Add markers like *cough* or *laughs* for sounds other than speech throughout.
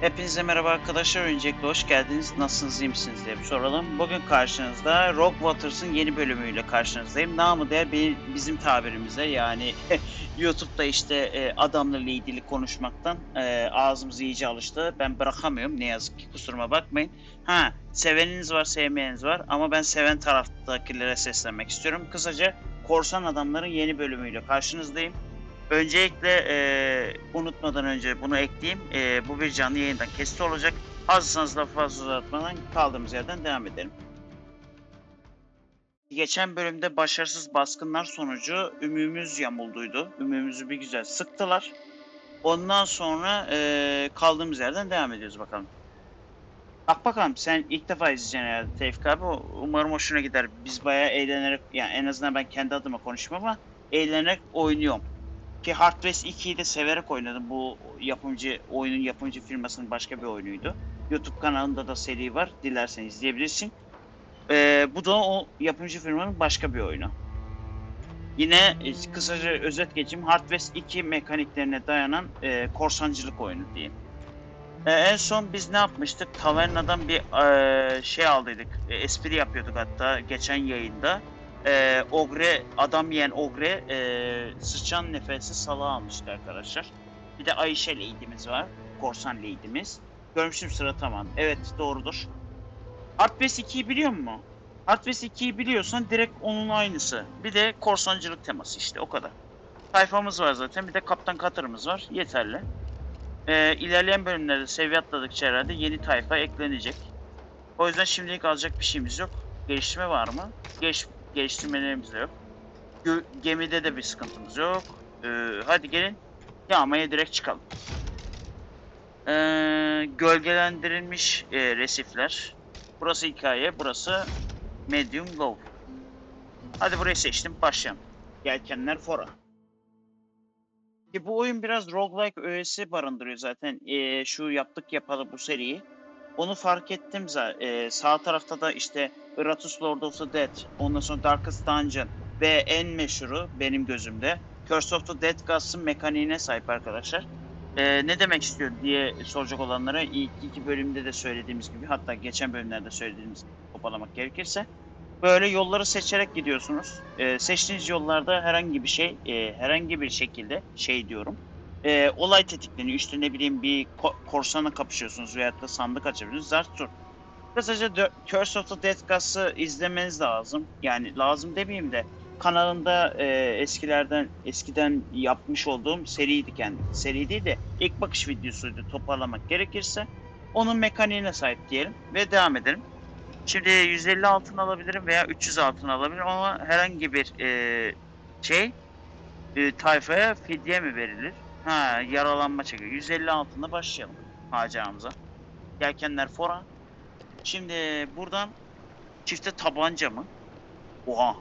Hepinize merhaba arkadaşlar. Öncelikle hoş geldiniz. Nasılsınız, iyi misiniz diye bir soralım. Bugün karşınızda Rock Waters'ın yeni bölümüyle karşınızdayım. Namı değer bizim tabirimize yani *laughs* YouTube'da işte e, adamlarla ilgili konuşmaktan e, ağzımız iyice alıştı. Ben bırakamıyorum ne yazık ki kusuruma bakmayın. Ha seveniniz var sevmeyeniniz var ama ben seven taraftakilere seslenmek istiyorum. Kısaca Korsan Adamların yeni bölümüyle karşınızdayım. Öncelikle e, unutmadan önce bunu ekleyeyim. E, bu bir canlı yayından kesit olacak. Hazırsanız lafı fazla uzatmadan kaldığımız yerden devam edelim. Geçen bölümde başarısız baskınlar sonucu ümüğümüz yamulduydu. Ümüğümüzü bir güzel sıktılar. Ondan sonra e, kaldığımız yerden devam ediyoruz bakalım. Bak bakalım sen ilk defa izleyeceksin herhalde Tevfik abi. Umarım hoşuna gider. Biz bayağı eğlenerek, yani en azından ben kendi adıma konuşmam ama eğlenerek oynuyorum. Ki Hard Race 2'yi de severek oynadım. Bu yapımcı oyunun yapımcı firmasının başka bir oyunuydu. YouTube kanalında da seri var. Dilersen izleyebilirsin. Ee, bu da o yapımcı firmanın başka bir oyunu. Yine e, kısaca özet geçeyim. Hard Race 2 mekaniklerine dayanan e, korsancılık oyunu diyeyim. Ee, en son biz ne yapmıştık? Tavernadan bir e, şey aldıydık. E, espri yapıyorduk hatta geçen yayında e, Ogre, adam yiyen Ogre e, sıçan nefesi salağı almıştı arkadaşlar. Bir de Ayşe Lady'miz var. Korsan Lady'miz. Görmüştüm sıra tamam. Evet doğrudur. Hardbase 2'yi biliyor musun? Hardbase 2'yi biliyorsan direkt onun aynısı. Bir de korsancılık teması işte o kadar. Tayfamız var zaten. Bir de Kaptan Katır'ımız var. Yeterli. Ee, ilerleyen bölümlerde seviye atladıkça herhalde yeni tayfa eklenecek. O yüzden şimdilik alacak bir şeyimiz yok. Geliştirme var mı? Geliş geliştirmelerimiz de yok. Gö- gemide de bir sıkıntımız yok. Ee, hadi gelin yağmaya direkt çıkalım. Ee, gölgelendirilmiş e, resifler. Burası hikaye, burası medium low. Hadi burayı seçtim, başlayalım. Yelkenler fora. Ki bu oyun biraz roguelike öğesi barındırıyor zaten. Ee, şu yaptık yapalı bu seriyi. Onu fark ettim zaten. sağ tarafta da işte Iratus Lord of the Dead, ondan sonra Darkest Dungeon ve en meşhuru benim gözümde Curse of the Dead Gods'ın mekaniğine sahip arkadaşlar. Ee, ne demek istiyor diye soracak olanlara ilk iki bölümde de söylediğimiz gibi hatta geçen bölümlerde söylediğimiz gibi toparlamak gerekirse böyle yolları seçerek gidiyorsunuz. Ee, seçtiğiniz yollarda herhangi bir şey, e, herhangi bir şekilde şey diyorum. E, olay tetikleniyor. İşte ne bileyim bir ko- korsana kapışıyorsunuz veyahut da sandık açabiliyorsunuz. Zart tur. Kısaca The Curse of the Dead Gods'ı izlemeniz lazım. Yani lazım demeyeyim de kanalında e, eskilerden eskiden yapmış olduğum seriydi kendi. Seri değil de ilk bakış videosuydu toparlamak gerekirse. Onun mekaniğine sahip diyelim ve devam edelim. Şimdi 150 altın alabilirim veya 300 altın alabilirim ama herhangi bir e, şey e, tayfaya fidye mi verilir? Ha yaralanma çekiyor. 150 altında başlayalım harcamamıza. Yelkenler fora. Şimdi buradan çifte tabanca mı? Oha.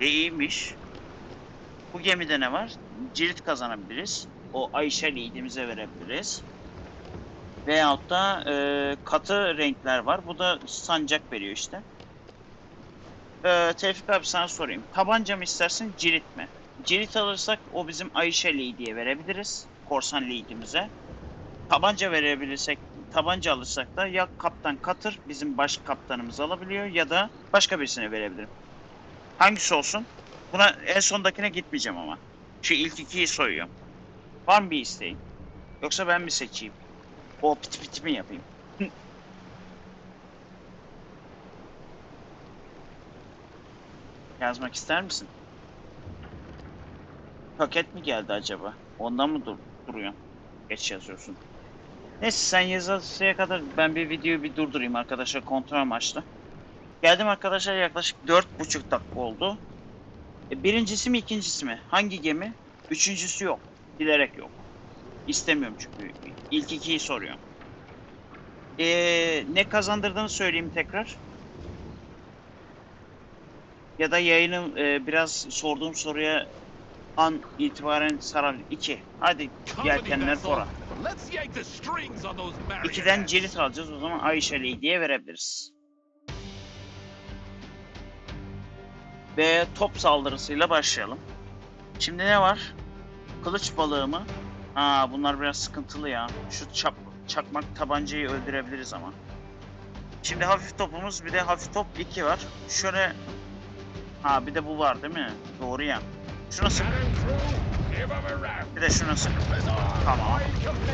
E iyiymiş. Bu gemide ne var? Cirit kazanabiliriz. O Ayşe liderimize verebiliriz. Veyahut da e, katı renkler var. Bu da sancak veriyor işte. E, Tevfik abi sana sorayım. Tabanca mı istersin, cirit mi? Cirit alırsak o bizim Ayşe Lady'ye verebiliriz. Korsan Lady'mize. Tabanca verebilirsek, tabanca alırsak da ya Kaptan Katır bizim baş kaptanımız alabiliyor ya da başka birisine verebilirim. Hangisi olsun? Buna en sondakine gitmeyeceğim ama. Şu ilk ikiyi soyuyorum. Var mı bir isteğin? Yoksa ben mi seçeyim? O piti piti mi yapayım? Yazmak ister misin? Paket mi geldi acaba? Ondan mı dur duruyor? Geç yazıyorsun. Neyse sen yazasıya kadar ben bir videoyu bir durdurayım arkadaşlar kontrol amaçlı. Geldim arkadaşlar yaklaşık 4,5 dakika oldu. E, birincisi mi ikincisi mi? Hangi gemi? Üçüncüsü yok. Bilerek yok. İstemiyorum çünkü. İlk ikiyi soruyorum. Ee, ne kazandırdığını söyleyeyim tekrar. Ya da yayını e, biraz sorduğum soruya an itibaren sarabilir. 2. Hadi yelkenler fora. İkiden cirit alacağız o zaman Ayşe Lady'ye verebiliriz. Ve top saldırısıyla başlayalım. Şimdi ne var? Kılıç balığı mı? Ha bunlar biraz sıkıntılı ya. Şu çap çakmak tabancayı öldürebiliriz ama. Şimdi hafif topumuz bir de hafif top 2 var. Şöyle Ha bir de bu var değil mi? Doğru ya. Şuna sık. Bir de şuna sık. Tamam.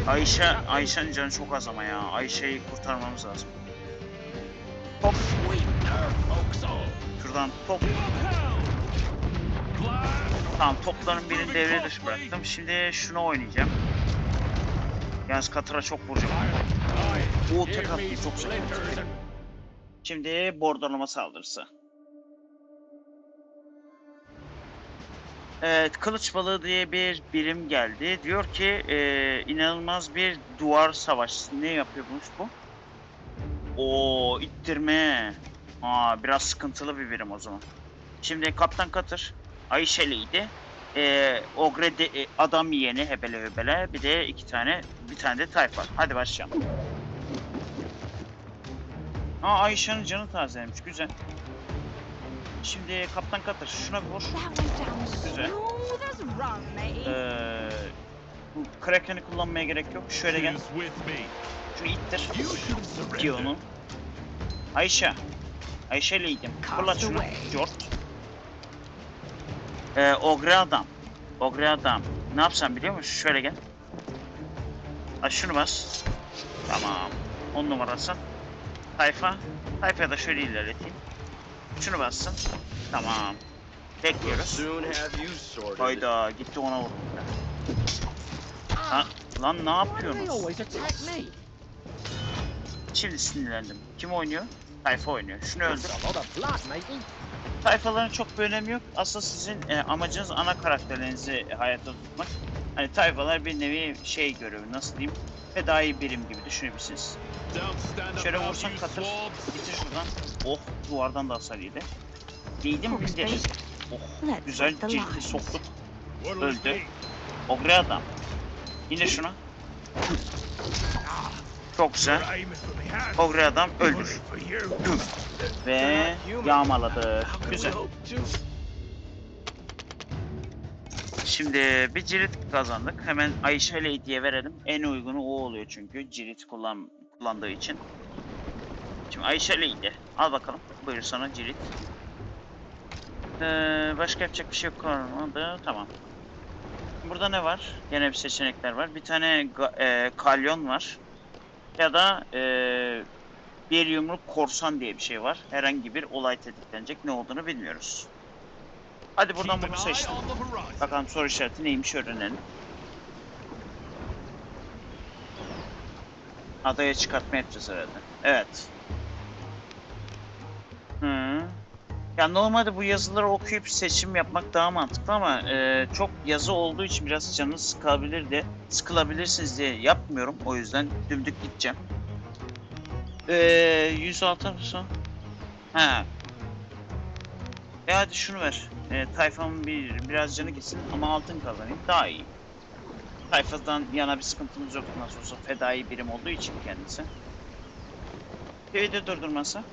Ayşe, Ayşe'nin canı çok az ama ya. Ayşe'yi kurtarmamız lazım. Hop. Şuradan top. Tamam topların birini devre dışı bıraktım. Şimdi şunu oynayacağım. Yalnız Katar'a çok vuracağım. O tek attı çok sıkıntı. Şimdi bordalama saldırısı. Evet, kılıç balığı diye bir birim geldi. Diyor ki e, inanılmaz bir duvar savaşçısı. Ne yapıyormuş bu? Oo, ittirme. Aa, biraz sıkıntılı bir birim o zaman. Şimdi Kaptan Katır Ayşeli'ydi. E, Ogre de, e, adam yeni hebele hebele. Bir de iki tane, bir tane de tayfa. Hadi başlayalım. Aa Ayşe'nin canı tazelemiş. Güzel. Şimdi Kaptan Katır şuna vur. Güzel. Ee, bu Kraken'i kullanmaya gerek yok. Şöyle gel. Şunu ittir. İtti onu. Ayşe. Ayşe ileydim. Fırlat şunu. Jort. Ee, Ogre adam. Ogre adam. Ne yapsam biliyor musun? Şöyle gel. Ha şunu bas. Tamam. 10 numarası. Tayfa. Tayfa'ya da şöyle ilerleteyim. Şunu bassın. Tamam. Bekliyoruz. Hayda gitti ona vurdu. Ha, lan ne yapıyorsunuz? Şimdi sinirlendim. Kim oynuyor? Tayfa oynuyor. Şunu öldür. Tayfaların çok bir önemi yok. Aslında sizin e, amacınız ana karakterlerinizi hayatta tutmak. Hani tayfalar bir nevi şey görevi nasıl diyeyim? Fedai birim gibi düşünebilirsiniz. Şöyle vursan katır. Bitir şuradan. Oh duvardan da hasar yedi. Değdim bindir. bait. Oh güzel lines. soktuk. Öldü. Ogre adam. Yine şuna. Çok güzel. Ogre adam öldür. Ve yağmaladı. Güzel. Şimdi bir cirit kazandık. Hemen Ayşe Lady'ye verelim. En uygunu o oluyor çünkü cirit kullan kullandığı için. Şimdi Ayşe Lady. Al bakalım. Buyur sana cirit. Ee, başka yapacak bir şey kalmadı. Tamam. Burada ne var? Gene bir seçenekler var. Bir tane e, kalyon var. Ya da e, bir yumruk korsan diye bir şey var. Herhangi bir olay tetiklenecek. Ne olduğunu bilmiyoruz. Hadi buradan bunu seçtim. Bakalım soru işareti neymiş öğrenelim. Adaya çıkartma yapacağız herhalde. Evet. Hı. Ya normalde bu yazıları okuyup seçim yapmak daha mantıklı ama e, çok yazı olduğu için biraz canınız sıkılabilir de sıkılabilirsiniz diye yapmıyorum. O yüzden dümdük gideceğim. E, 106 son. Ha. E hadi şunu ver. E, tayfamın bir biraz canı gitsin ama altın kazanayım daha iyi. Tayfadan yana bir sıkıntımız yok nasıl olsa fedai birim olduğu için kendisi. Köyde durdurması.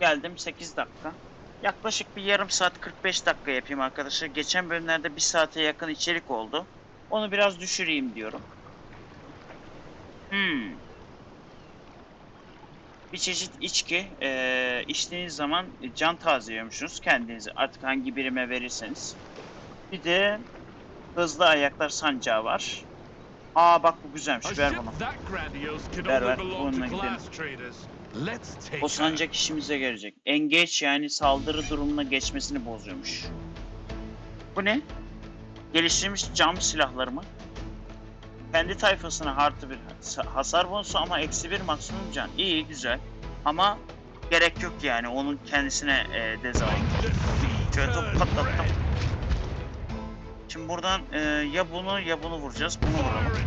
Geldim 8 dakika. Yaklaşık bir yarım saat 45 dakika yapayım arkadaşlar. Geçen bölümlerde bir saate yakın içerik oldu. Onu biraz düşüreyim diyorum. Hmm. Bir çeşit içki. Ee, içtiğiniz zaman can tazeliyormuşsunuz kendinizi. Artık hangi birime verirseniz. Bir de hızlı ayaklar sancağı var. Aa bak bu güzelmiş. Ver bunu. Ver, ver. Bununla gidelim. O sancak işimize gelecek. Engage yani saldırı durumuna geçmesini bozuyormuş. Bu ne? Geliştirilmiş cam silahları mı? Kendi tayfasına artı bir sa- hasar bonusu ama eksi bir maksimum can. İyi güzel. Ama gerek yok yani onun kendisine e, dezavantaj. Şöyle top patlattım. Şimdi buradan e, ya bunu ya bunu vuracağız. Bunu vuralım.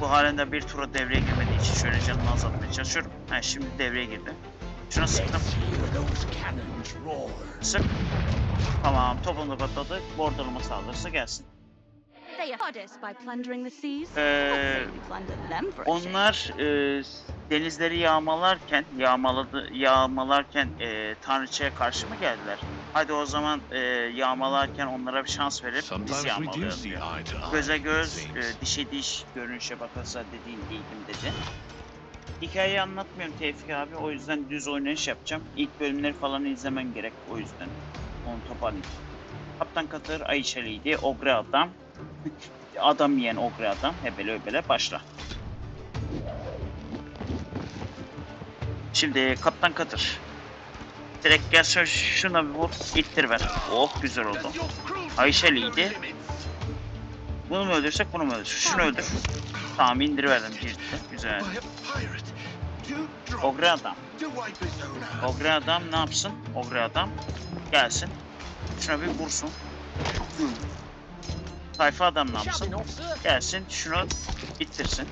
Bu halinde bir tura devreye girmediği için şöyle canını azaltmaya çalışıyorum. Ha şimdi devreye girdi. Şuna sıktım. Sık. Tamam topunu da patladı. Bordalama saldırısı gelsin. Ee. Onlar e, denizleri yağmalarken, yağmaladı, yağmalarken e, Tanrıçaya karşı mı geldiler? Hadi o zaman e, yağmalarken onlara bir şans verip biz Sometimes we do yağmalayalım diyor. Göze göz, e, dişe diş görünüşe bakılsa dediğin değilim dedi. Hikayeyi anlatmıyorum Tevfik abi. O yüzden düz oynayış yapacağım. İlk bölümleri falan izlemen gerek. O yüzden onu toparlayayım. Kaptan Katır Ayşeli'ydi. Ogre adam. Adam yiyen Ogre adam. Hebele öbele başla. Şimdi Kaptan Katır. Direkt gel şuna bir vur. ittir ver. Oh güzel oldu. Ayşeli'ydi. Bunu mu öldürsek bunu mu öldürsek? Şunu öldür. Tamam indiriverdim ciltte. Güzel. Ogre adam. Ogre adam ne yapsın? Ogre adam gelsin. Şuna bir vursun. Tayfa adam ne yapsın? Gelsin şunu ittirsin.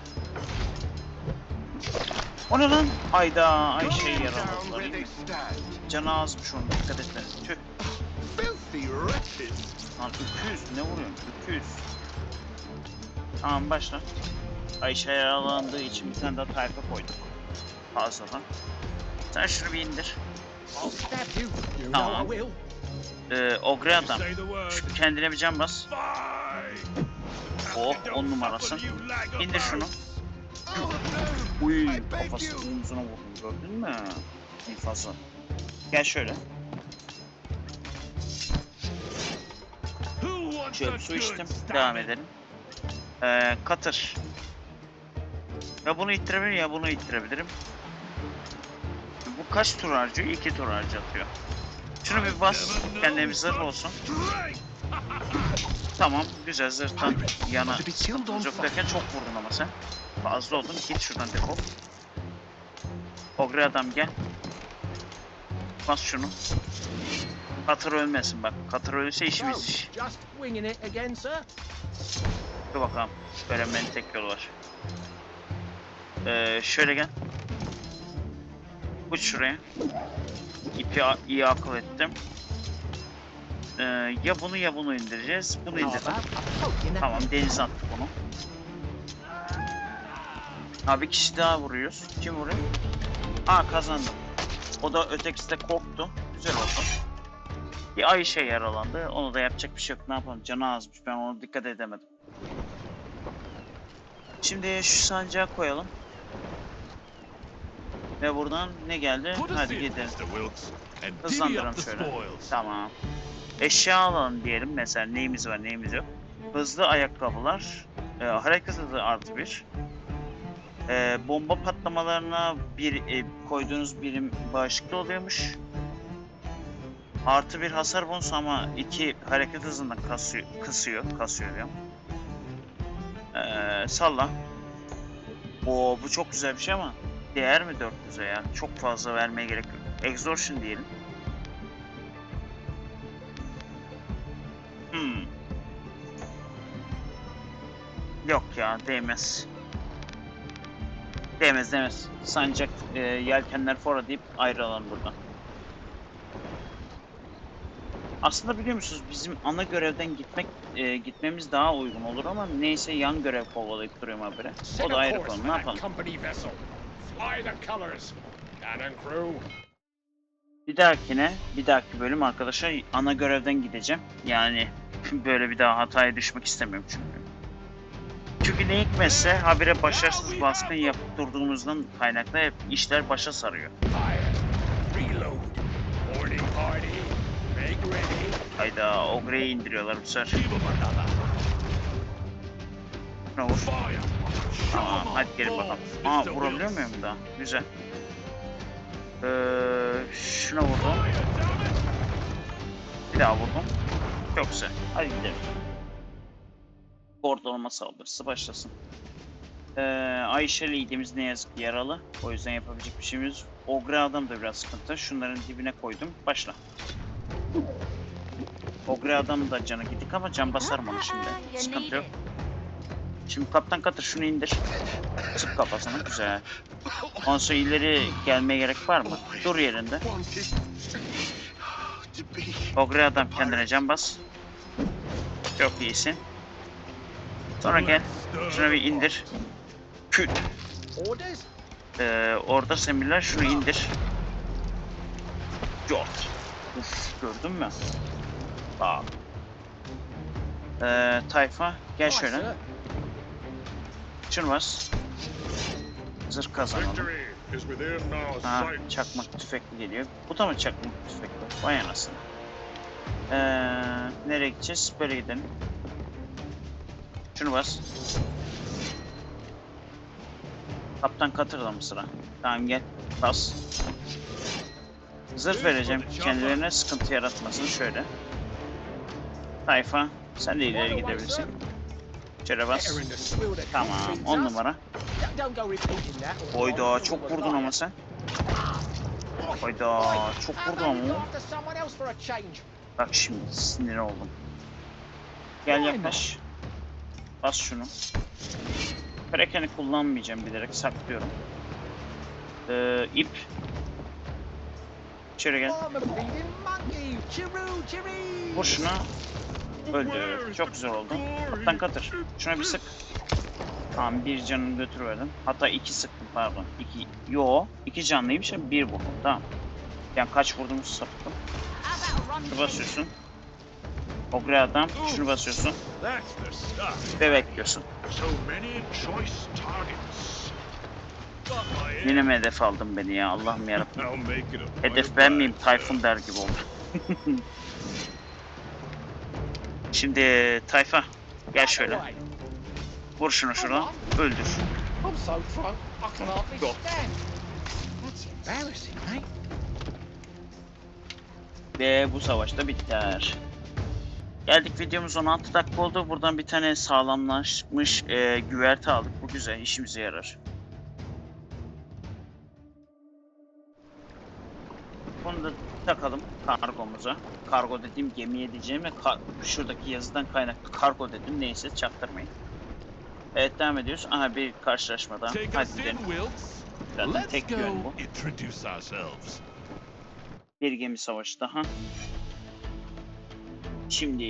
O ne lan? Hayda Ayşe'yi yaraladılar. iyi mi? Canı azmış onun dikkat etmeniz. Tüh. Lan öküz ne vuruyorsun? Öküz. Tamam başla. Ayşe yaralandığı için bir tane daha tayfa koyduk. Fazladan. Sen şunu bir indir. Tamam. Ee, Ogre adam. Şu kendine bir can bas. Oh, on numarası. fuck with you like a İndir şunu. Uy kafası omzuna vurdum gördün mü? İyi fazla. Gel şöyle. Şöyle su içtim. Devam edelim. Ee, katır. Ya bunu ittirebilirim ya bunu ittirebilirim. Bu kaç tur harcıyor? İki tur harcatıyor. Şunu bir bas. Kendine zırh olsun. Tamam. Güzel zırhtan yana derken çok vurdun ama sen. Fazla oldun. Git şuradan defol. Ogre adam gel. Bas şunu. Katır ölmesin bak. Katır ölürse işimiz iş. sir. Dur bakalım. Öğrenmenin tek yolu var. Ee, şöyle gel. Uç şuraya. İpi iyi akıl ettim. Ee, ya bunu ya bunu indireceğiz. Bunu indirdim. Tamam denize attık onu. Ha bir kişi daha vuruyoruz. Kim vuruyor? Aa kazandım. O da ötekisi de korktu. Güzel oldu. Bir Ayşe yaralandı. Onu da yapacak bir şey yok. Ne yapalım? Canı azmış. Ben ona dikkat edemedim. Şimdi şu sancağı koyalım. Ve buradan ne geldi? Hadi gidelim. Hızlandıralım şöyle. Tamam. Eşya alalım diyelim. Mesela neyimiz var neyimiz yok. Hızlı ayakkabılar. E, hareket hızı artı bir. E, bomba patlamalarına bir e, koyduğunuz birim bağışıklı oluyormuş. Artı bir hasar bonusu ama iki hareket hızından kasıyor, kısıyor, kasıyor diyorum. E, salla. Oo bu çok güzel bir şey ama değer mi 400'e ya? Çok fazla vermeye gerek yok. Extortion diyelim. Yok ya değmez. Değmez değmez. Sancak e, yelkenler fora deyip ayrılalım buradan. Aslında biliyor musunuz bizim ana görevden gitmek e, gitmemiz daha uygun olur ama neyse yan görev kovalayıp duruyorum habire. O da ayrı konu ne yapalım. Bir dahakine, bir dahaki bölüm arkadaşlar ana görevden gideceğim. Yani *laughs* böyle bir daha hataya düşmek istemiyorum çünkü. Çünkü ne hikmetse habire başarısız baskın yapıp durduğumuzdan kaynaklı hep işler başa sarıyor. Hayda Ogre'yi indiriyorlar bu sefer. Vur. Fire. Tamam hadi gelin bakalım. Aa vurabiliyor muyum daha? Güzel. Ee, şuna vurdum. Bir daha vurdum. Çok güzel. Hadi gidelim. Ortalama saldırısı başlasın. Ee, Ayşe liderimiz ne yazık ki yaralı. O yüzden yapabilecek bir şeyimiz. Ogre adam da biraz sıkıntı. Şunların dibine koydum. Başla. Ogre adam da canı gidik ama can basarım onu şimdi. Sıkıntı yok. Şimdi kaptan katır şunu indir. Sık kafasını güzel. Ondan ileri gelmeye gerek var mı? Dur yerinde. Ogre adam kendine can bas. Çok iyisin. Sonra gel. Şunu bir indir. Küt. Ee, orada semirler şunu indir. Jort. Uf gördün mü? Bak. Ee, tayfa gel şöyle. Şunu bas. Zırh kazanalım. Ha çakmak tüfekli geliyor. Bu da mı çakmak tüfekli? Vay anasını. Ee, nereye gideceğiz? Böyle gidelim. Şunu bas. Kaptan Katır'da mı sıra? Tamam gel. Bas. Zırh vereceğim kendilerine sıkıntı yaratmasın şöyle. Tayfa sen de ileri gidebilirsin. Şöyle bas. Tamam country 10 does. numara. Oyda çok vurdun ama sen. Hayda çok vurdun ama. Bak şimdi sinir oldum. Gel yaklaş. Bas şunu. Kraken'i kullanmayacağım bilerek saklıyorum. Ee, ip. İçeri gel. Vur şunu. Öldü. Çok güzel oldu. Kaptan Katır. Şuna bir sık. Tamam bir canını götürüverdim. Hatta iki sıktım pardon. İki. Yo. iki canlıymış ama bir vurdum. Tamam. Yani kaç vurduğumu sapıttım. Basıyorsun. Ogre adam. Şunu basıyorsun. Ve bekliyorsun. Yine mi hedef aldın beni ya Allah'ım yarabbim. Hedef ben miyim? Tayfun der gibi oldu. *laughs* Şimdi Tayfa gel şöyle. Vur şunu şuradan. Öldür. Ve bu savaşta biter. Geldik videomuz 16 dakika oldu. Buradan bir tane sağlamlaşmış e, güverte aldık. Bu güzel işimize yarar. Bunu da takalım kargomuza. Kargo dediğim gemiye diyeceğime ka- şuradaki yazıdan kaynaklı kargo dedim. Neyse çaktırmayın. Evet devam ediyoruz. Aha bir karşılaşma daha. Hadi gidelim. Zaten tek yön bu. Bir gemi savaşı daha. Şimdi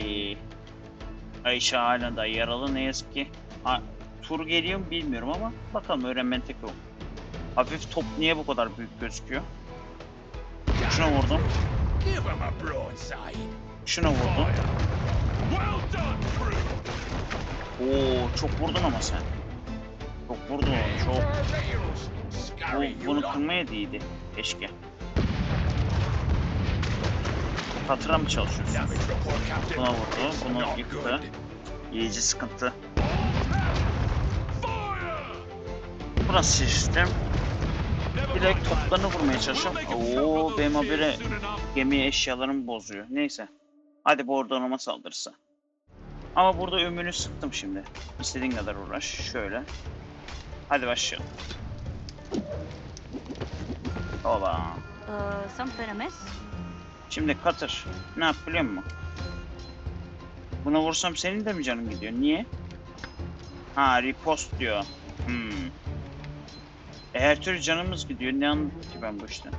Ayşe hala da yaralı ne yazık ki. Ha, tur geliyor mu bilmiyorum ama bakalım öğrenmen tek o. Hafif top niye bu kadar büyük gözüküyor? Şuna vurdum. Şuna vurdum. Oo çok vurdun ama sen. Çok vurdun oğlum çok. Bu, bunu kırmaya değildi. Keşke. Katıra mı çalışıyorsun? Buna vurdu. Bunu yıktı. İyice sıkıntı. Burası sistem. Direkt toplarını vurmaya çalışıyorum. Oo benim habire gemi eşyalarımı bozuyor. Neyse. Hadi bu ortalama saldırısı. Ama burada ömrünü sıktım şimdi. İstediğin kadar uğraş. Şöyle. Hadi başlayalım. Hola. Uh, something amiss? Şimdi Katır. Ne yap biliyor musun? Buna vursam senin de mi canın gidiyor? Niye? Ha repost diyor. Hmm. E, her türlü canımız gidiyor. Ne anladım ki ben bu işten?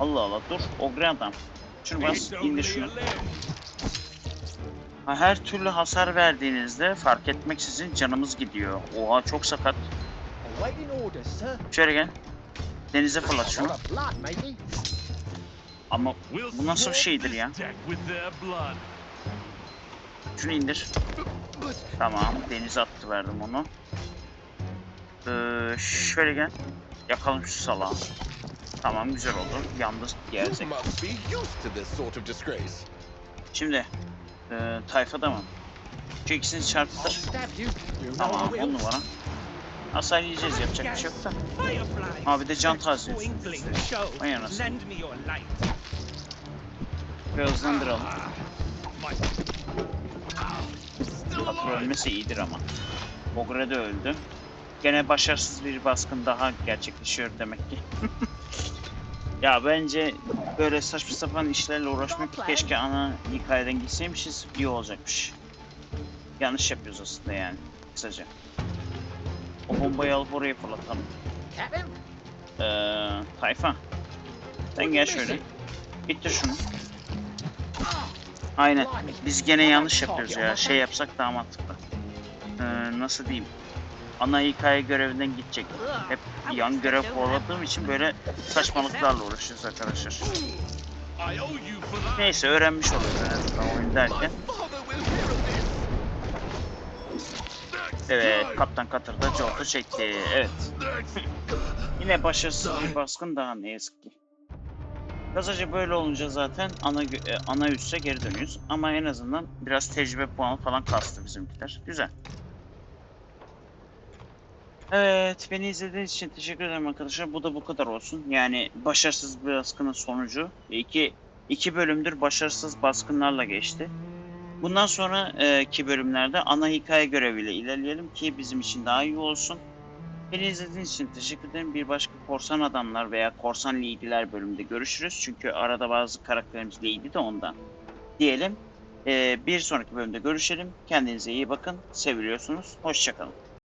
Allah Allah dur. Ogre adam. Şunu bas indir şunu. Ha, her türlü hasar verdiğinizde fark etmeksizin canımız gidiyor. Oha çok sakat. Şöyle gel. Denize fırlat şunu. Ama bu nasıl bir şeydir ya? Şunu indir. Tamam, denize attı verdim onu. Ee, şöyle gel. Yakalım şu salağı. Tamam, güzel oldu. Yalnız disgrace. Şimdi, e, tayfada mı? Şu ikisini çarptır. Tamam, on numara. Hasar yiyeceğiz, yapacak bir şey yok da. Firefly. Abi de can show. Vay anasını. Ve hızlandıralım. Patron ölmesi iyidir ama. Ogre de öldü. Gene başarısız bir baskın daha gerçekleşiyor demek ki. *laughs* ya bence böyle saçma sapan işlerle uğraşmak keşke ana hikayeden gitseymişiz iyi olacakmış. Yanlış yapıyoruz aslında yani kısaca. O bombayı alıp oraya fırlatalım. Ee, tayfa. Sen gel şöyle. Bitir şunu. Aynen. Biz gene yanlış yapıyoruz ya. Şey yapsak daha mantıklı. e, nasıl diyeyim ana hikaye görevinden gidecek. Hep yan görev kovaladığım için böyle saçmalıklarla uğraşıyoruz arkadaşlar. Neyse öğrenmiş oluyoruz en azından oyun derken. Evet. Kaptan Katır da Jolt'u çekti. Evet. *laughs* Yine başarısız bir baskın daha ne yazık ki. Kazaca böyle olunca zaten ana e, ana üsse geri dönüyoruz. Ama en azından biraz tecrübe puanı falan kastı bizimkiler. Güzel. Evet, beni izlediğiniz için teşekkür ederim arkadaşlar. Bu da bu kadar olsun. Yani başarısız bir baskının sonucu. İki, iki bölümdür başarısız baskınlarla geçti. Bundan sonraki bölümlerde ana hikaye göreviyle ilerleyelim ki bizim için daha iyi olsun. Beni izlediğiniz için teşekkür ederim. Bir başka korsan adamlar veya korsan lady'ler bölümünde görüşürüz. Çünkü arada bazı karakterimiz lady de ondan. Diyelim. Ee, bir sonraki bölümde görüşelim. Kendinize iyi bakın. Seviliyorsunuz. Hoşçakalın.